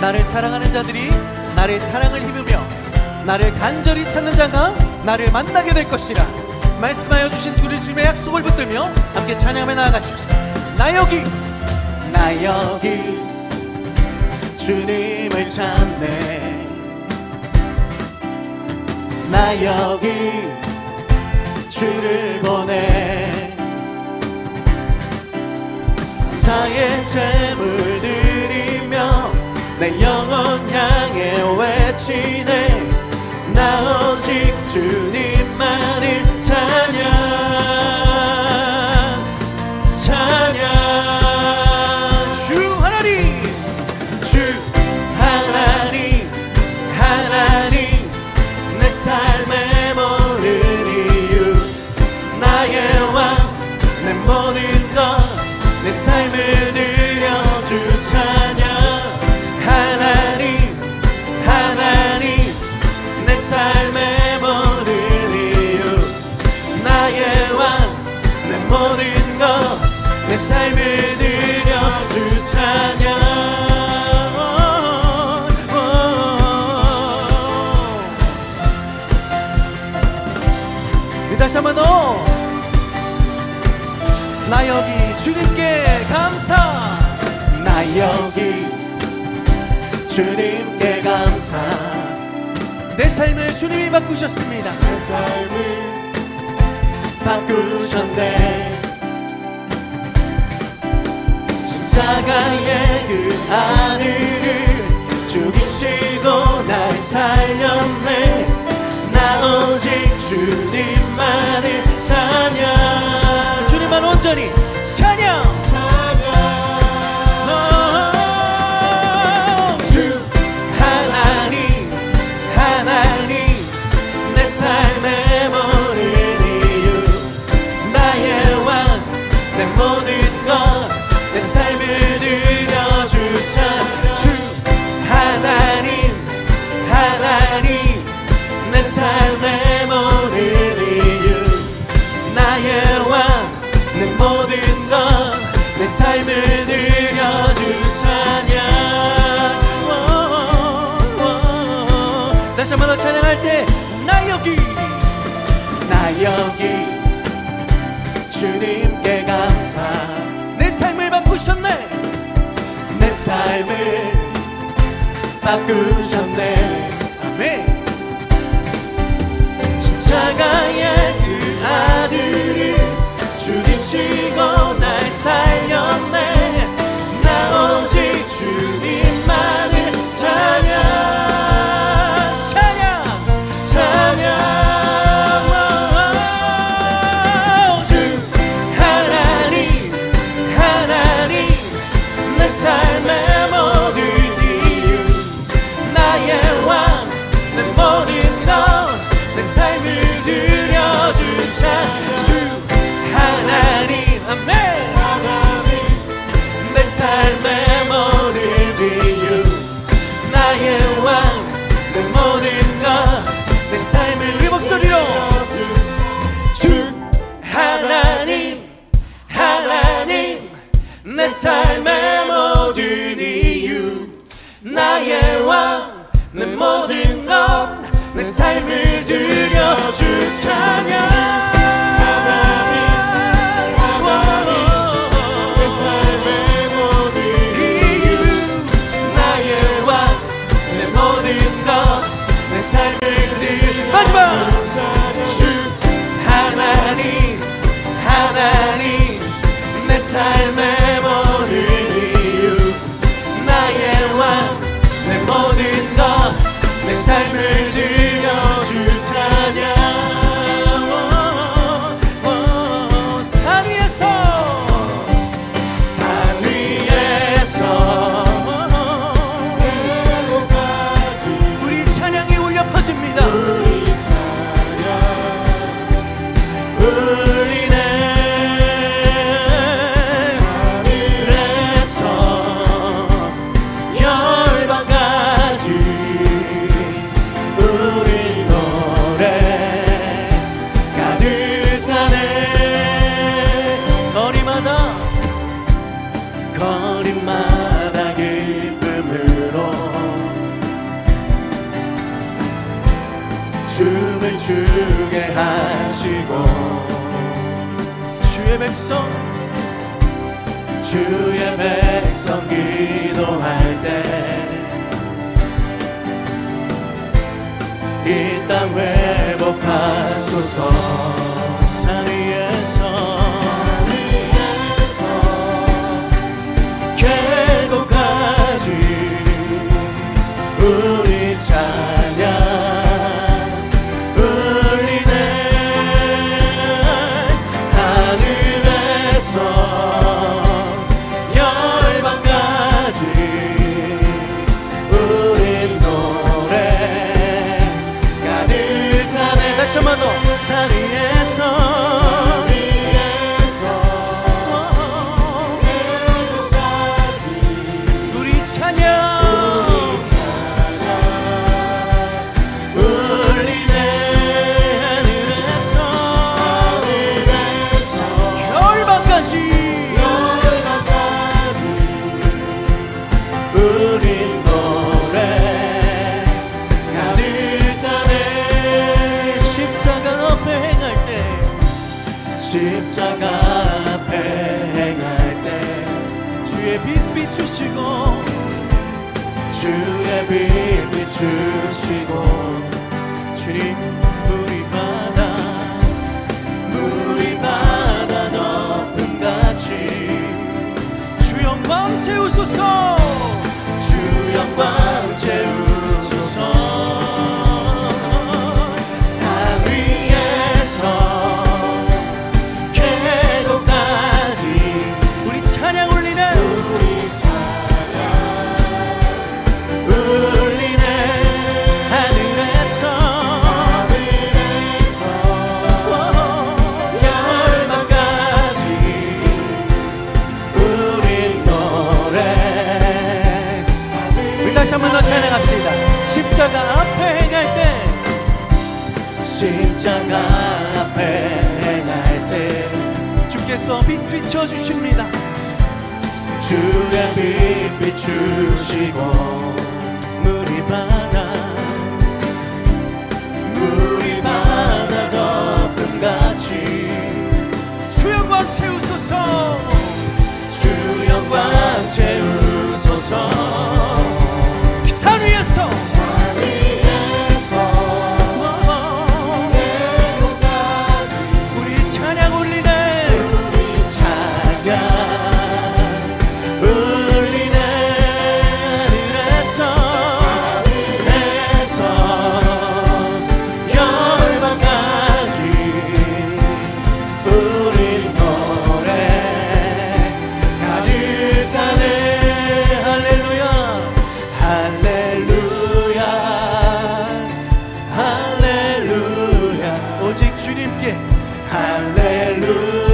나를 사랑하는 자들이 나의 사랑을 힘으며 나를 간절히 찾는 자가 나를 만나게 될 것이라 말씀하여 주신 우리 주님의 약속을 붙들며 함께 찬양하며 나아가십시다. 나 여기! 나 여기! 주님을 찾네. 나 여기! 주를 보내. 감사의 재 외치네 나 오직 주님 내 삶을 주님이 바꾸셨습니다. 내 삶을 바꾸셨네. 십자가의 그 아들을 죽이시고 날 살렸네 나 오직 주님만을 찬양 주님만 온전히 여기 주님께 감사. 내 삶을 바꾸셨네. 내 삶을 바꾸셨네. 아멘. 십자가의 부르게 하시고. 주의 백성. 주의 백성 기도할 때 이 땅 회복하소서. 십자가 앞에 행할 때 주의 빛 비추시고 주의 빛 비추시고 주님 우리 바다 우리 바다 높은 같이 주 영광 채우소서. 주 영광 채우 내가 패할 때 주께서 빛 비춰 주십니다. 주의 빛 비추시고 오직 주님께 할렐루야.